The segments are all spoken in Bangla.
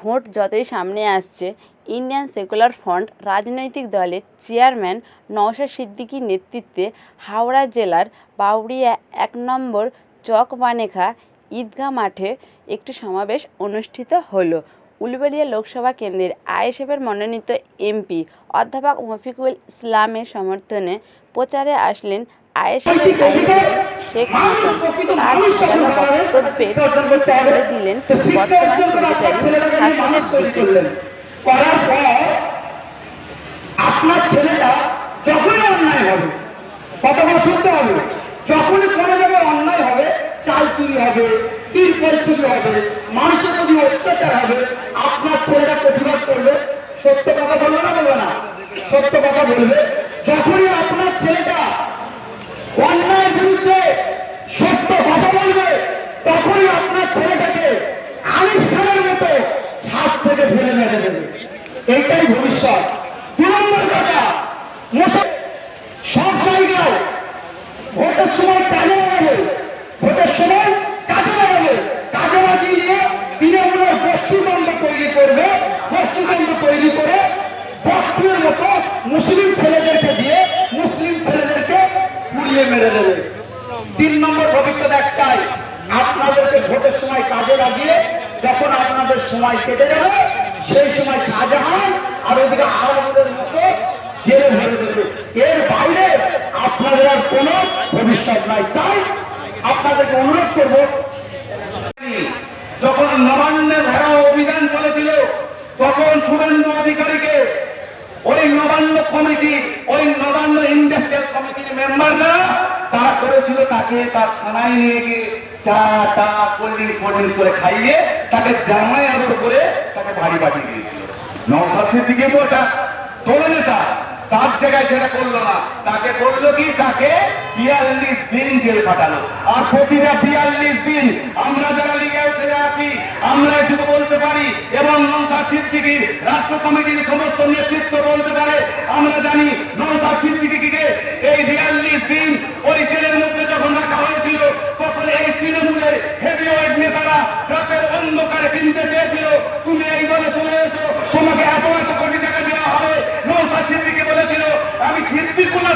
ভোট যতই সামনে আসছে, ইন্ডিয়ান সেকুলার ফ্রন্ট রাজনৈতিক দলের চেয়ারম্যান নওশাদ সিদ্দিকীর নেতৃত্বে হাওড়া জেলার বাউরিয়া এক নম্বর চকবানেখা ঈদগাহ মাঠে একটি সমাবেশ অনুষ্ঠিত হলো। উলুবেড়িয়া লোকসভা কেন্দ্রের আইএসএফের মনোনীত এমপি অধ্যাপক মফিকুল ইসলামের সমর্থনে প্রচারে আসলেন আইএসএফের আইনজীবী শেখ হাসান তার ঝাঁঝালো বক্তব্যের দিক দিলেন বর্তমান স্বৈরাচারী শাসনের দিকে। করার পর আপনার ছেলেটা যখনই অন্যায় হবে কতগুলো শুনতে হবে যখনই কোনো জায়গায় অন্যায় হবে চাল চুরি হবে তিরপল চুরি হবে মানুষের প্রতি অত্যাচার হবে আপনার ছেলেটা প্রতিবাদ করবে সত্য কথা বলবে না বলবে না? সত্য কথা বলবে। যখনই আপনার ছেলেটা অন্যায়ের বিরুদ্ধে সত্য কথা বলবে, তখনই আপনার ছেলেটাকে আনিস খানের মতো ছাদ থেকে ফেলে মেরে দেবে এইটাই ভবিষ্যৎ। দু নম্বর কথা সব জায়গায় ভোটের সময় কাজে লাগাবে। ভোটের সময় কাজে লাগাবে। কাজে লাগিয়ে তৃণমূলের গোষ্ঠীদ্বন্দ্ব তৈরি করবে। গোষ্ঠীদ্বন্দ্ব তৈরি করে বস্তুর মতো মুসলিম ছেলেদেরকে দিয়ে পুড়িয়ে মেরে দেবে। তিন নম্বর ভবিষ্যৎ একটাই, আপনাদেরকে ভোটের সময় কাজে লাগিয়ে যখন আপনাদের সময় কেটে যাবে, সেই সময় শাহজাহান আর ওদিকে আওয়ামদের মতো জেলে ভরে দেবে। এর বাইরে আপনাদের আর কোনো ভবিষ্যৎ নাই। তাই আপনাদেরকে অনুরোধ করব, যখন নবান্নে ধারা অভিযান চলেছিল, তখন শুভেন্দু অধিকারীকে ওই নবান্ন কমিটি ওই নবান্ন ইন্ডাস্ট্রিয়াল কমিটির মেম্বাররা তারা করেছিল তাকে তার থানায় নিয়ে গিয়ে চা, টা, কোল্ড ড্রিঙ্কস কোল্ড ড্রিঙ্কস করে খাইয়ে তাকে জামাই আদর করে তাকে বাড়ি পাঠিয়ে দিয়েছিল। নওসাদ সিদ্দিকি তো এটা দল নেতা। তার জায়গায় সেটা করল না। তাকে করল কি? তাকে বিয়াল্লিশ দিন জেল পাঠালো। আর প্রতিটা বিয়াল্লিশ দিন আমরা যারা লিগে ছেড়ে আছি, আমরা এটুকু বলতে পারি, এবং নৌসার সিদ্দিকির রাষ্ট্র কমিটির সমস্ত নেতৃত্ব বলতে পারে, আমরা জানি নৌসাদ সিদ্দিকিকে এই বিয়াল্লিশ দিন ওই জেলের মধ্যে যখন রাখা হয়েছিল তখন এই তৃণমূলের হেভিওয়েট নেতারা রাতের অন্ধকারে কিনতে চেয়েছিল তুমি এই দলে চলে এসো তোমাকে এত এত কোটি টাকা দেওয়া হবে নৌসাদ সিদ্দিকি বলেছিল আমি সিদ্দিকুল্লাহ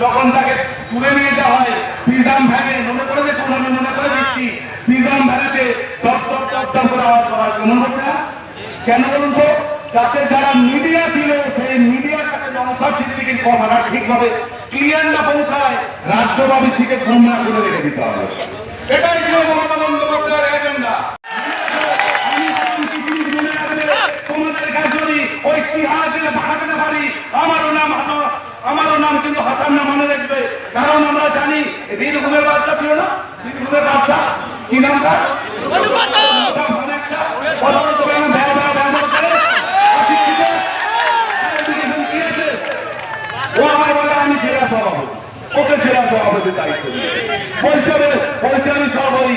যখন তাকে তুলে নিয়ে যাওয়া হয় পিজাম ভ্যানে মনে করে দেখুন আমি মনে করে দিচ্ছি পিজাম ভ্যানেতে টপ টপ টপ টপ করে আওয়াজ করা হচ্ছে মনে হচ্ছে না? কেন বলুন তো? যাতে যারা মিডিয়া ছিল, সেই মিডিয়ার কাছে নমসার সিদ্দিকির কথাটা ঠিকভাবে ক্লিয়ার না পৌঁছায় রাজ্যবাসীকে গুমরা করে রেখে দিতে হবে। এটাই ছিল মমতা বন্দ্যোপাধ্যায়ের এজেন্ডা আমি শান্তি জিনিস মনে রাখবে, তোমাদের কাছে যদি ওই তিহার জেলে পাঠাতে না পারি আমারও নাম হাসান আমারও নাম কিন্তু হাসান না মনে রাখবে কারণ আমরা জানি বীরভূমের বাচ্চা ছিল না বীরভূমের বাচ্চা কি নাম তার অনেকটা কথা বলতে পারে না, ভ্যা ভ্যা ভ্যা ভ্যা করে। অশিক্ষিত। Education কি আছে? ও আমার বলে আমি জেলা সভাপতি ওকে জেলা সভাপতির দায়িত্ব দিই। বলছে বলে বলছে আমি সভাপতি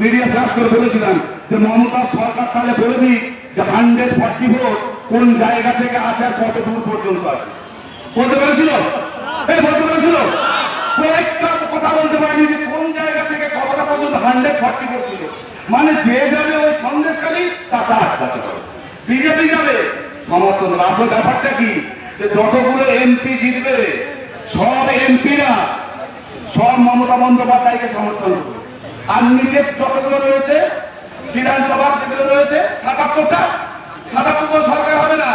মিডিয়া ফ্লাশ করে বলেছিলাম যে মমতা সরকার তাহলে বলে দিই যে হান্ড্রেড ফর্টি ফোর কোন জায়গা থেকে আসে আর কত দূর পর্যন্ত আসে। বলতে পেরেছিল? এই বলতে পেরেছিল? কয়েকটা কথা বলতে পারেনি যে কোন জায়গা থেকে কতটা পর্যন্ত হান্ড্রেড ফর্টি ফোর ছিল। মানে যে যাবে ওই সন্দেশকারী তাকে আটকাতে হবে। বিজেপি যাবে সমর্থন। আসল ব্যাপারটা কি? যে যতগুলো এমপি জিতবে সব এমপিরা সব মমতা বন্দ্যোপাধ্যায়কে সমর্থন করবে। আর নিচের যতগুলো রয়েছে বিধানসভার যেগুলো রয়েছে, সাতাত্তরটা সাতাত্তর সরকার হবে না।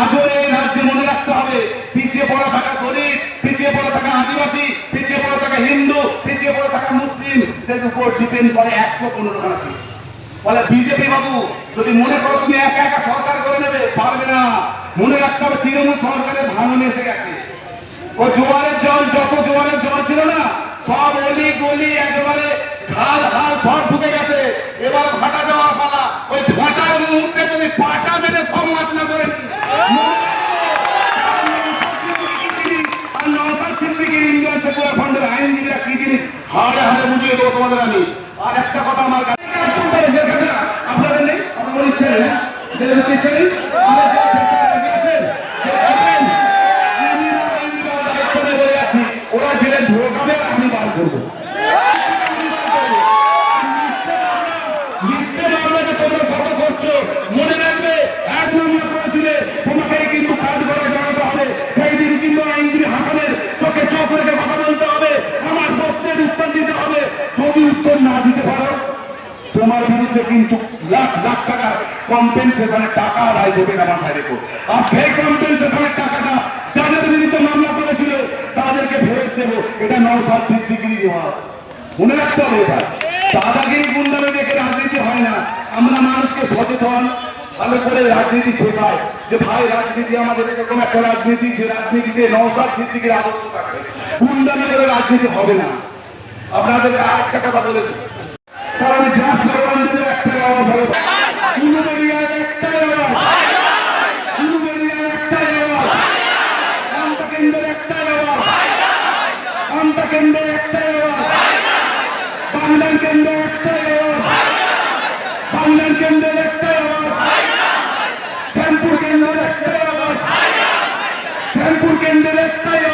আজও এই রাজ্যে মনে রাখতে হবে, পিছিয়ে পড়া থাকা দলিত, পিছিয়ে পড়া থাকা আদিবাসী, পিছিয়ে পড়া থাকা হিন্দু, পিছিয়ে পড়া থাকা মুসলিম এর উপর ডিপেন্ড করে একশো পনেরো সিট বলে বিজেপি বাবু, যদি মনে করো তুমি একা একা সরকার করে নেবে, পারবে না। মনে রাখতে হবে তৃণমূল সরকারের ভাঙনে এসে গেছে। ও জোয়ারের জল, যত জোয়ারের জল ছিল না, সব অলি গলি একেবারে খাল হাল সব ঢুকে গেছে। এবার ভাটা যাওয়ার পালা। ওই ভাটার মুহূর্তে তুমি পাটা মেরে সব মাছ না ফান্ডের আইনজীবীরা কি জিনিস হাড়ে হাড়ে বুঝিয়ে আর একটা কথা আমার কাছে আপনাদের নেই? ইচ্ছে নেই না? জেলে যেতে ইচ্ছে নেই আমরা যে সরকার রাজি আছেন, যে থাকবেন, আমি আর আইনজীবীরা দায়িত্ব নিয়ে বলে যাচ্ছি, ওরা জেলে ঢোকাবে আর আমি বার করব মিথ্যে মামলাকে তোমরা কত করছ মনে রাখবে এক মামলা করেছিলে তোমাকে কিন্তু কাজ করে জানাতে হবে সেই দিন কিন্তু আইনজীবী হাসানের চোখে চোখ রেখে কথা বলতে হবে আমার প্রশ্নের উত্তর দিতে হবে যদি উত্তর না দিতে পারো তোমার বিরুদ্ধে কিন্তু লাখ লাখ টাকার কম্পেনসেশনের টাকা আদায় দেবে না মাথায় রেখো। আর সেই কম্পেনসেশনের টাকাটা যাদের বিরুদ্ধে মামলা করেছিল, তাদেরকে ফেরত দেবো। এটা নৌসাদ সিদ্দিকির জবাব মনে রাখতে হবে এটা। দাদাগিরি গুন্ডামি দেখে রাজনীতি হয় না। আমরা মানুষকে সচেতন, ভালো করে রাজনীতি শেখায় যে ভাই, রাজনীতি আমাদের এরকম একটা রাজনীতি, যে রাজনীতিতে নৌসাদ সিদ্দিকের আদর্শ থাকবে। গুন্ডামি করে রাজনীতি হবে না। আপনাদের আরেকটা কথা বলে দিই। যা স্লোগান দেবে একটাই আওয়াজ হবে উলুবেড়িয়ায় একটাই আওয়াজ উলুবেড়িয়ায় একটাই আওয়াজ কান্তা কেন্দ্রের একটাই আওয়াজ কান্তা কেন্দ্রে একটাই আওয়াজ বাংলার কেন্দ্রের একটাই আওয়াজ শ্যামপুর কেন্দ্রের একটাই আওয়াজ শ্যামপুর কেন্দ্রের একটাই